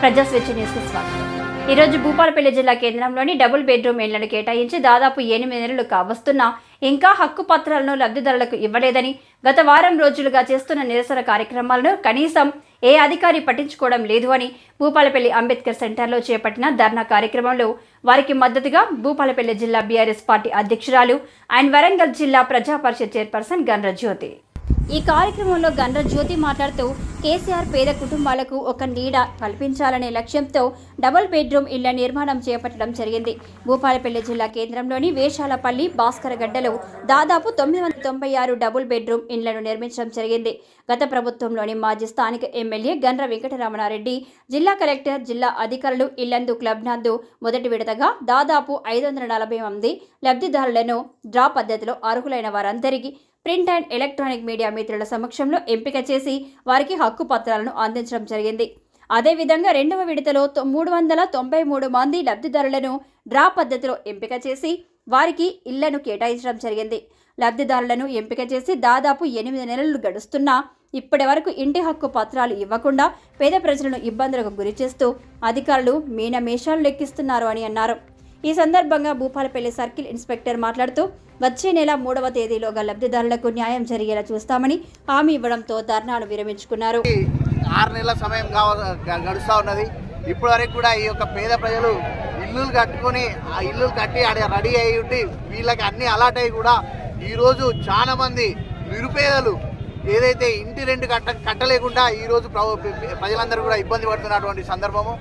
ప్రజాస్వేచ్ఛ న్యూస్కి స్వాగతం. ఈరోజు భూపాలపల్లి జిల్లా కేంద్రంలోని డబుల్ బెడ్రూమ్ ఇళ్ళను కేటాయించి దాదాపు ఎనిమిది నెలలు కావస్తున్నా ఇంకా హక్కు పత్రాలను లబ్ధిదారులకు ఇవ్వలేదని గత వారం రోజులుగా చేస్తున్న నిరసన కార్యక్రమాలను కనీసం ఏ అధికారి పట్టించుకోవడం లేదు అని భూపాలపల్లి అంబేద్కర్ సెంటర్లో చేపట్టిన ధర్నా కార్యక్రమంలో వారికి మద్దతుగా భూపాలపల్లి జిల్లా బీఆర్ఎస్ పార్టీ అధ్యక్షురాలు అండ్ వరంగల్ జిల్లా ప్రజా పరిషత్ చైర్పర్సన్ గణరజ్యోతి ఈ కార్యక్రమంలో గండ్ర జ్యోతి మాట్లాడుతూ కేసీఆర్ పేద కుటుంబాలకు ఒక నీడ కల్పించాలనే లక్ష్యంతో డబుల్ బెడ్రూమ్ ఇళ్ళ నిర్మాణం చేపట్టడం జరిగింది. భూపాలపల్లి జిల్లా కేంద్రంలోని వేషాలపల్లి భాస్కరగడ్డలో దాదాపు తొమ్మిది వందల తొంభై ఆరు డబుల్ బెడ్రూమ్ ఇళ్ళను నిర్మించడం జరిగింది. గత ప్రభుత్వంలోని మాజీ స్థానిక ఎమ్మెల్యే గండ్ర వెంకటరమణారెడ్డి జిల్లా కలెక్టర్ జిల్లా అధికారులు ఇల్లందు క్లబ్ నందు మొదటి విడతగా దాదాపు ఐదు వందల నలభై మంది లబ్ధిదారులను డ్రా పద్ధతిలో అర్హులైన వారందరికీ ప్రింట్ అండ్ ఎలక్ట్రానిక్ మీడియా మిత్రుల సమక్షంలో ఎంపిక చేసి వారికి హక్కు పత్రాలను అందించడం జరిగింది. అదేవిధంగా రెండవ విడతలో తొ- మూడు వందల తొంభై మూడు మంది లబ్ధిదారులను డ్రా పద్ధతిలో ఎంపిక చేసి వారికి ఇళ్ళను కేటాయించడం జరిగింది. లబ్ధిదారులను ఎంపిక చేసి దాదాపు ఎనిమిది నెలలు గడుస్తున్నా ఇప్పటి వరకు ఇంటి హక్కు పత్రాలు ఇవ్వకుండా పేద ప్రజలను ఇబ్బందులకు గురి చేస్తూ అధికారులు మీన మేషాలు లెక్కిస్తున్నారు అని అన్నారు. ఈ సందర్భంగా భూపాలపల్లి సర్కిల్ ఇన్స్పెక్టర్ మాట్లాడుతూ వచ్చే నెల మూడవ తేదీలోగా లబ్ధిదారులకు న్యాయం జరిగేలా చూస్తామని హామీ ఇవ్వడంతో ధర్నాను విరమించుకున్నారు. ఆరు నెలల సమయం కావ గడుస్తూ ఉన్నది. ఇప్పటి వరకు కూడా ఈ యొక్క పేద ప్రజలు ఇల్లులు కట్టుకొని ఆ ఇల్లులు కట్టి ఆడ రెడీ అయి ఉండి వీళ్ళకి అన్ని అలాట్ అయ్యి కూడా ఈరోజు చాలా మంది నిరుపేదలు ఏదైతే ఇంటి రెండు కట్ట కట్టలేకుండా ఈరోజు ప్రజలందరూ కూడా ఇబ్బంది పడుతున్నటువంటి సందర్భము.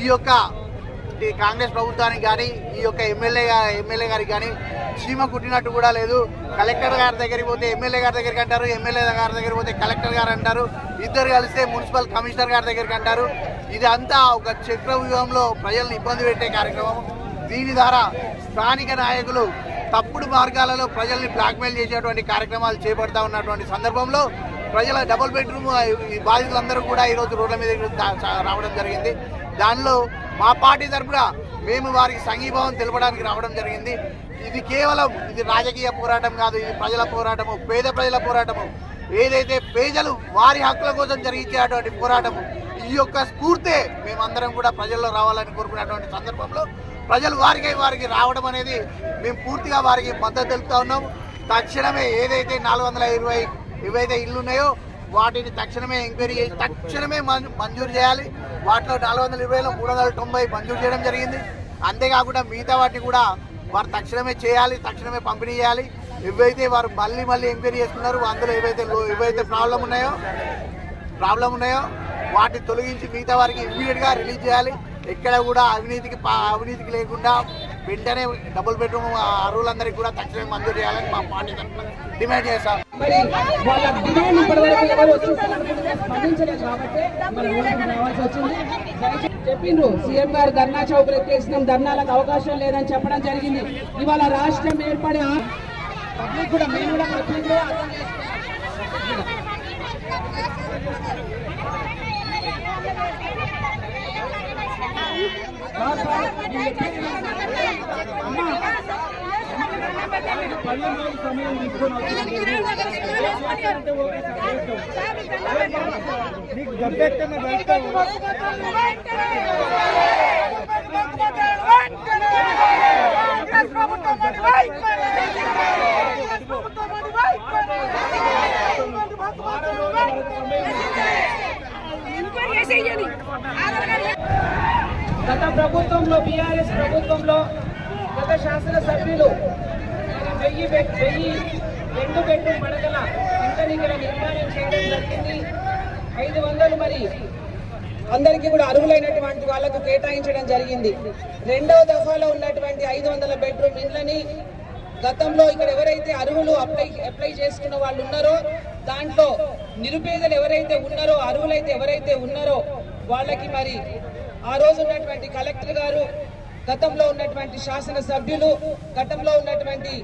ఈ యొక్క ఈ కాంగ్రెస్ ప్రభుత్వానికి కానీ ఈ యొక్క ఎమ్మెల్యే ఎమ్మెల్యే గారికి కానీ చీమ కుట్టినట్టు కూడా లేదు. కలెక్టర్ గారి దగ్గరికి పోతే ఎమ్మెల్యే గారి దగ్గరికి అంటారు ఎమ్మెల్యే గారి దగ్గరికి పోతే కలెక్టర్ గారు అంటారు ఇద్దరు కలిస్తే మున్సిపల్ కమిషనర్ గారి దగ్గరికి అంటారు. ఇదంతా ఒక చక్ర వ్యూహంలో ప్రజల్ని ఇబ్బంది పెట్టే కార్యక్రమం. దీని ద్వారా స్థానిక నాయకులు తప్పుడు మార్గాలలో ప్రజల్ని బ్లాక్మెయిల్ చేసేటువంటి కార్యక్రమాలు చేపడతా ఉన్నటువంటి సందర్భంలో ప్రజల డబుల్ బెడ్రూమ్ ఈ బాధితులందరూ కూడా ఈరోజు రోడ్ల మీద రావడం జరిగింది. దానిలో మా పార్టీ తరఫున మేము వారికి సంఘీభావం తెలపడానికి రావడం జరిగింది. ఇది కేవలం ఇది రాజకీయ పోరాటం కాదు ఇది ప్రజల పోరాటము పేద ప్రజల పోరాటము. ఏదైతే పేదలు వారి హక్కుల కోసం జరిగించేటువంటి పోరాటము ఈ యొక్క స్ఫూర్తే మేమందరం కూడా ప్రజల్లో రావాలని కోరుకునేటువంటి సందర్భంలో ప్రజలు వారికి వారికి రావడం అనేది మేము పూర్తిగా వారికి మద్దతు తెలుపుతా ఉన్నాం. తక్షణమే ఏదైతే నాలుగు వందల ఇరవై ఏవైతే ఇల్లు ఉన్నాయో వాటిని తక్షణమే ఎంక్వైరీ చేసి తక్షణమే మంజూరు చేయాలి. వాటిలో నాలుగు వందల ఇరవైలో మూడు వందల తొంభై మంజూరు చేయడం జరిగింది. అంతేకాకుండా మిగతా వాటిని కూడా వారు తక్షణమే చేయాలి తక్షణమే పంపిణీ చేయాలి. ఏవైతే వారు మళ్ళీ మళ్ళీ ఎంక్వైరీ చేసుకున్నారు అందులో ఏవైతే ఏవైతే ప్రాబ్లం ఉన్నాయో ప్రాబ్లం ఉన్నాయో వాటిని తొలగించి మిగతా వారికి ఇమ్మీడియట్గా రిలీజ్ చేయాలి. ఎక్కడ కూడా అవినీతికి అవినీతికి లేకుండా వెంటనే డబుల్ బెడ్రూమ్ అర్హులందరికీ కూడా తక్షణమే మంజూరు చేయాలని మా పార్టీ తరఫున డిమాండ్ చేస్తాం మరి వాళ్ళ డిమాండ్ ఇప్పటివరకు ఎవరు వచ్చి స్పందించలేదు కాబట్టి మరి ఊరికి రావాల్సి వచ్చింది. చెప్పిండ్రు. సీఎం గారు ధర్నా చౌక్ ఎత్తేసినాం. ధర్నాలకు అవకాశం లేదని చెప్పడం జరిగింది. ఇవాళ రాష్ట్రం ఏర్పడి పబ్లిక్ కూడా మేము కూడా పబ్లిక్ కూడా అర్థం చేసుకోవాలి. గత ప్రభుత్వంలో బీఆర్ఎస్ ప్రభుత్వంలో గత శాసనసభ్యులు వెయ్యి బెడ్ వెయ్యి రెండు బెడ్రూమ్ పడగల ఇంటిని ఇక్కడ నిర్మాణం చేయడం జరిగింది. ఐదు వందలు మరి. అందరికీ కూడా అర్హులైనటువంటి వాళ్ళకు కేటాయించడం జరిగింది. రెండవ దఫాలో ఉన్నటువంటి ఐదు వందల బెడ్రూమ్ ఇండ్లని గతంలో ఇక్కడ ఎవరైతే అర్హులు అప్లై అప్లై చేసుకున్న వాళ్ళు ఉన్నారో దాంట్లో నిరుపేదలు ఎవరైతే ఉన్నారో అర్హులైతే ఎవరైతే ఉన్నారో వాళ్ళకి మరి ఆ రోజు ఉన్నటువంటి కలెక్టర్ గారు గతంలో ఉన్నటువంటి శాసన సభ్యులు గతంలో ఉన్నటువంటి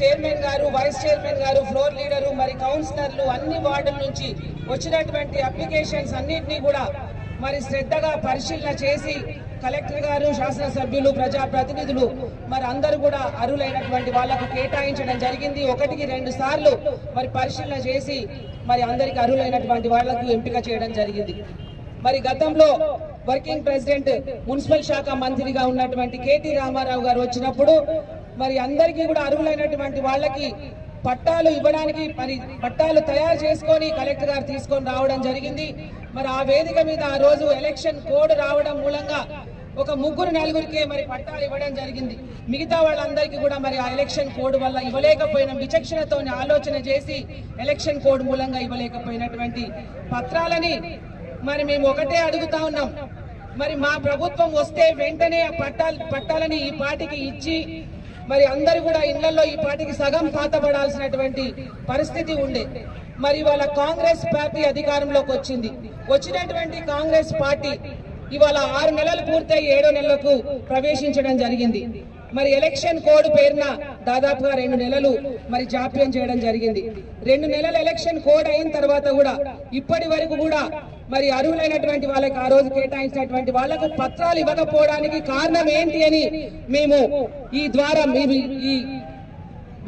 చైర్మన్ గారు వైస్ చైర్మన్ గారు ఫ్లోర్ లీడరు మరి కౌన్సిలర్లు అన్ని వార్డుల నుంచి వచ్చినటువంటి అప్లికేషన్స్ అన్నింటినీ కూడా మరి శ్రద్ధగా పరిశీలన చేసి కలెక్టర్ గారు శాసనసభ్యులు ప్రజా ప్రతినిధులు మరి అందరూ కూడా అర్హులైనటువంటి వాళ్ళకు కేటాయించడం జరిగింది. ఒకటికి రెండు సార్లు మరి పరిశీలన చేసి మరి అందరికి అర్హులైనటువంటి వాళ్ళకు ఎంపిక చేయడం జరిగింది. మరి గతంలో వర్కింగ్ ప్రెసిడెంట్ మున్సిపల్ శాఖ మంత్రిగా ఉన్నటువంటి కేటీ రామారావు గారు వచ్చినప్పుడు మరి అందరికీ కూడా అర్హులైనటువంటి వాళ్ళకి పట్టాలు ఇవ్వడానికి మరి పట్టాలు తయారు చేసుకొని కలెక్టర్ గారు తీసుకొని రావడం జరిగింది. మరి ఆ వేదిక మీద ఆ రోజు ఎలక్షన్ కోడ్ రావడం మూలంగా ఒక ముగ్గురు నలుగురికే మరి పట్టాలు ఇవ్వడం జరిగింది. మిగతా వాళ్ళందరికీ కూడా మరి ఆ ఎలక్షన్ కోడ్ వల్ల ఇవ్వలేకపోయిన విచక్షణతో ఆలోచన చేసి ఎలక్షన్ కోడ్ మూలంగా ఇవ్వలేకపోయినటువంటి పత్రాలని మరి మేము ఒకటే అడుగుతా ఉన్నాం. మరి మా ప్రభుత్వం వస్తే వెంటనే ఆ పట్టాలు పట్టాలని ఈ పార్టీకి ఇచ్చి మరి అందరు కూడా ఇళ్ళలో ఈ పార్టీకి సగం పాతపడాల్సినటువంటి పరిస్థితి ఉండే. మరి ఇవాళ కాంగ్రెస్ పార్టీ అధికారంలోకి వచ్చింది. వచ్చినటువంటి కాంగ్రెస్ పార్టీ ఇవాళ ఆరు నెలలు పూర్తయి ఏడో నెలలకు ప్రవేశించడం జరిగింది. మరి ఎలక్షన్ కోడ్ పేరున దాదాపుగా రెండు నెలలు మరి జాప్యం చేయడం జరిగింది. రెండు నెలల ఎలక్షన్ కోడ్ అయిన తర్వాత కూడా ఇప్పటి వరకు కూడా మరి అర్హులైనటువంటి వాళ్ళకి ఆ రోజు కేటాయించినటువంటి వాళ్ళకు పత్రాలు ఇవ్వకపోవడానికి కారణం ఏంటి అని మేము ఈ ద్వారా మేము ఈ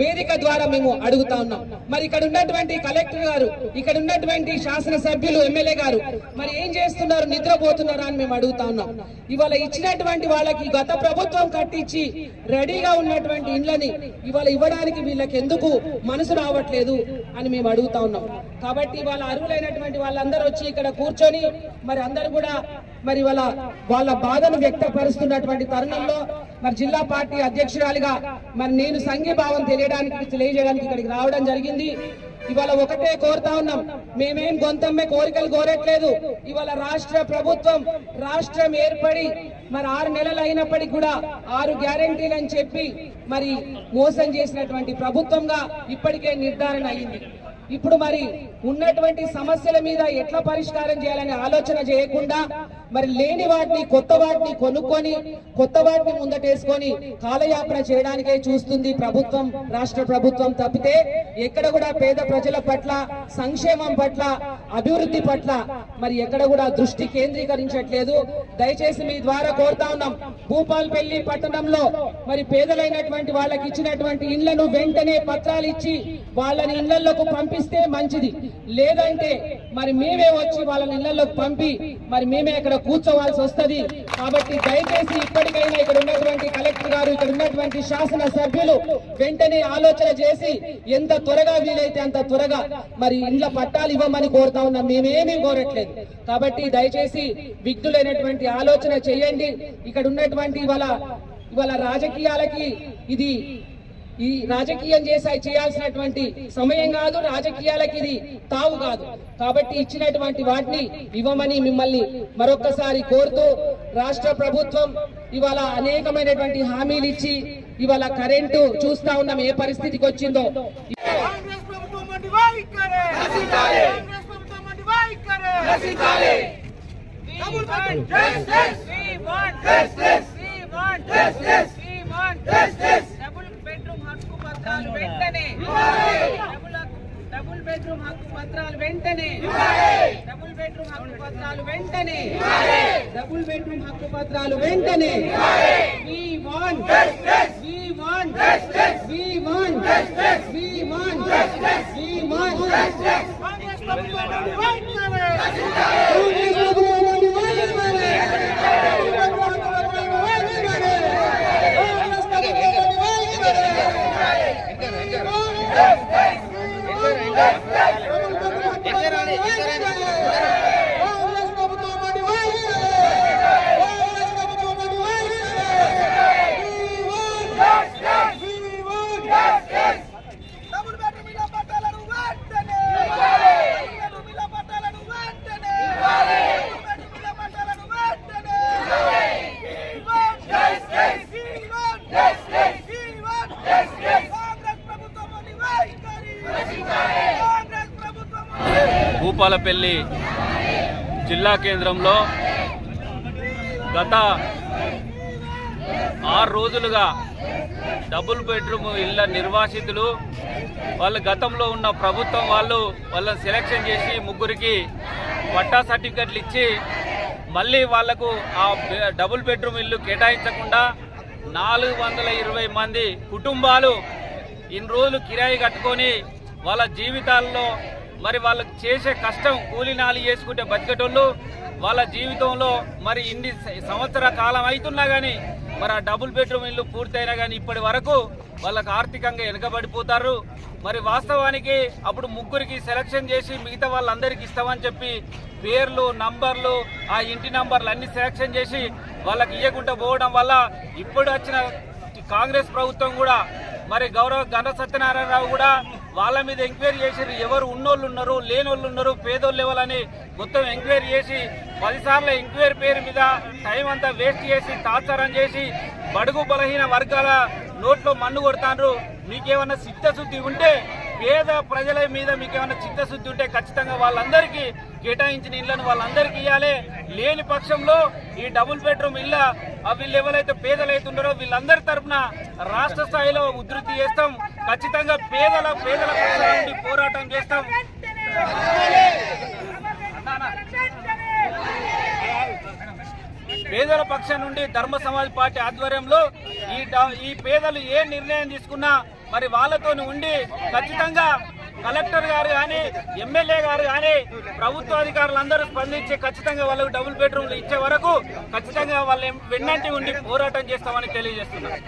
వేదిక ద్వారా మేము అడుగుతా ఉన్నాం. మరి ఇక్కడ ఉన్నటువంటి కలెక్టర్ గారు ఇక్కడ ఉన్నటువంటి శాసనసభ్యులు ఎమ్మెల్యే గారు మరి ఏం చేస్తున్నారు? నిద్రపోతున్నారా అని మేము అడుగుతా ఉన్నాం. ఇవాళ ఇచ్చినటువంటి వాళ్ళకి గత ప్రభుత్వం కట్టించి రెడీగా ఉన్నటువంటి ఇండ్లని ఇవాళ ఇవ్వడానికి వీళ్ళకి ఎందుకు మనసు రావట్లేదు అని మేము అడుగుతా ఉన్నాం. కాబట్టి ఇవాళ అర్హులైనటువంటి వాళ్ళందరూ వచ్చి ఇక్కడ కూర్చొని మరి అందరు కూడా మరి వాళ్ళ వాళ్ళ బాధను వ్యక్తపరుస్తున్నటువంటి తరుణంలో మరి జిల్లా పార్టీ అధ్యక్షురాలిగా మరి నేను సంఘీభావం తెలియడానికి తెలియజేయడానికి ఇక్కడికి రావడం జరిగింది. ఇవాళ ఒకటే కోరుతా ఉన్నాం. మేమేం గొంతమ్మే కోరికలు కోరట్లేదు. ఇవాళ రాష్ట్ర ప్రభుత్వం రాష్ట్రం ఏర్పడి మరి ఆరు నెలలు అయినప్పటికీ కూడా ఆరు గ్యారంటీలు అని చెప్పి మరి మోసం చేసినటువంటి ప్రభుత్వంగా ఇప్పటికే నిర్ధారణ అయింది. ఇప్పుడు మరి ఉన్నటువంటి సమస్యల మీద ఎట్లా పరిష్కారం చేయాలని ఆలోచన చేయకుండా మరి లేని వాటిని కొత్త వాటిని కొనుక్కొని కొత్త వాటిని ముందటేసుకొని కాలయాపన చేయడానికే చూస్తుంది ప్రభుత్వం రాష్ట్ర ప్రభుత్వం తప్పితే ఎక్కడ కూడా పేద ప్రజల పట్ల సంక్షేమం పట్ల అభివృద్ధి పట్ల మరి ఎక్కడ కూడా దృష్టి కేంద్రీకరించట్లేదు. దయచేసి మీ ద్వారా కోరుతా ఉన్నాం భూపాల్పల్లి పట్టణంలో మరి పేదలైనటువంటి వాళ్ళకి ఇచ్చినటువంటి ఇండ్లను వెంటనే పత్రాలు ఇచ్చి వాళ్ళని ఇళ్ళలోకి పంపిస్తే మంచిది. లేదంటే మరి మేమే వచ్చి వాళ్ళని ఇళ్ళలోకి పంపి మరి మేమే ఇక్కడ కూర్చోవాల్సి వస్తది. కాబట్టి దయచేసి ఇప్పటికైనా ఇక్కడ ఉన్నటువంటి కలెక్టర్ గారు ఇక్కడ ఉన్నటువంటి శాసన సభ్యులు వెంటనే ఆలోచన చేసి ఎంత త్వరగా వీలైతే అంత త్వరగా మరి ఇండ్ల పట్టాలు ఇవ్వమని కోరుతా ఉన్నాం. మేమేమీ కోరట్లేదు. కాబట్టి దయచేసి విఘ్నులైనటువంటి ఆలోచన చేయండి. ఇక్కడ ఉన్నటువంటి ఇవాళ ఇవాళ రాజకీయాలకి ఇది ఈ రాజకీయం చేసా చేయాల్సినటువంటి సమయం కాదు. రాజకీయాలకి ఇది తావు కాదు. కాబట్టి ఇచ్చినటువంటి వాటిని ఇవ్వమని మిమ్మల్ని మరొక్కసారి కోరుతూ రాష్ట్ర ప్రభుత్వం ఇవాళ అనేకమైనటువంటి హామీలు ఇచ్చి ఇవాళ కరెంటు చూస్తా ఉన్నాం ఏ పరిస్థితికి వచ్చిందో. డబుల్ బెడ్రూమ్ హక్కు వెంటనే. బెడ్రూమ్ హక్కు పత్రాలు వెంటనే. డబుల్ బెడ్రూమ్ హక్కు పత్రాలు వెంటనే. డబుల్ బెడ్రూమ్ హక్కు పత్రాలు వెంటనే. వి వి వి వి వి కాంగ్రెస్ ప్రభుత్వం వంటి వైఖరే కాంగ్రెస్ ప్రభుత్వం వంటి వైఖరే. డబుల్ బెడ్రూమ్ ఇళ్ళ పట్టాలను వెంటనే డబుల్ బెడ్రూమ్ ఇళ్ళ పట్టాలను వెంటనే డబుల్ బెడ్రూమ్ ఇళ్ళ పట్టాలను వెంటనే కాంగ్రెస్ ప్రభుత్వం వంటి వైఖరి కాంగ్రెస్ ప్రభుత్వం భూపాలపల్లి జిల్లా కేంద్రంలో గత ఆరు రోజులుగా డబుల్ బెడ్రూమ్ ఇళ్ళ నిర్వాసితులు వాళ్ళ గతంలో ఉన్న ప్రభుత్వం వాళ్ళు వాళ్ళని సెలెక్షన్ చేసి ముగ్గురికి పట్టా సర్టిఫికెట్లు ఇచ్చి మళ్ళీ వాళ్ళకు ఆ డబుల్ బెడ్రూమ్ ఇల్లు కేటాయించకుండా నాలుగు వందల ఇరవై మంది కుటుంబాలు ఇన్ని రోజులు కిరాయి కట్టుకొని వాళ్ళ జీవితాల్లో మరి వాళ్ళకి చేసే కష్టం కూలినాలి చేసుకుంటే బతికేటోళ్ళు వాళ్ళ జీవితంలో మరి ఇన్ని సంవత్సర కాలం అవుతున్నా కానీ మరి ఆ డబుల్ బెడ్రూమ్ ఇల్లు పూర్తయినా కానీ ఇప్పటి వరకు వాళ్ళకి ఆర్థికంగా వెనుకబడిపోతారు. మరి వాస్తవానికి అప్పుడు ముగ్గురికి సెలక్షన్ చేసి మిగతా వాళ్ళందరికీ ఇస్తామని చెప్పి పేర్లు నంబర్లు ఆ ఇంటి నంబర్లు అన్ని సెలక్షన్ చేసి వాళ్ళకి ఇవ్వకుండా పోవడం వల్ల ఇప్పుడు వచ్చిన కాంగ్రెస్ ప్రభుత్వం కూడా మరి గౌరవ గణ సత్యనారాయణరావు కూడా వాళ్ళ మీద ఎంక్వైరీ చేసి ఎవరు ఉన్నోళ్ళు ఉన్నారు లేనోళ్ళు ఉన్నారు పేదోళ్ళు ఎవరని మొత్తం ఎంక్వైరీ చేసి పదిసార్లు ఎంక్వైరీ పేరు మీద టైం అంతా వేస్ట్ చేసి తాత్సారం చేసి బడుగు బలహీన వర్గాల నోట్లో మన్ను కొడతాండ్రు మీకేమన్నా చిత్తశుద్ధి ఉంటే పేద ప్రజల మీద మీకేమన్నా చిత్తశుద్ధి ఉంటే ఖచ్చితంగా వాళ్ళందరికీ కేటాయించిన ఇళ్ళను వాళ్ళందరికీ ఇవ్వాలి లేని పక్షంలో ఈ డబుల్ బెడ్రూమ్ ఇళ్ళ వీళ్ళు ఎవరైతే పేదలు అవుతున్నారో వీళ్ళందరి తరఫున రాష్ట్ర స్థాయిలో ఉధృతి చేస్తాం. ఖచ్చితంగా పేదల పేదల నుండి పోరాటం చేస్తాం. పేదల పక్షం నుండి ధర్మ సమాజ్ పార్టీ ఆధ్వర్యంలో ఈ ఈ పేదలు ఏ నిర్ణయం తీసుకున్నా మరి వాళ్ళతోని ఉండి ఖచ్చితంగా కలెక్టర్ గారు కానీ ఎమ్మెల్యే గారు కానీ ప్రభుత్వ అధికారులందరూ స్పందించి ఖచ్చితంగా వాళ్ళకు డబుల్ బెడ్రూమ్లు ఇచ్చే వరకు ఖచ్చితంగా వాళ్ళ వెన్నంటి ఉండి పోరాటం చేస్తామని తెలియజేస్తున్నారు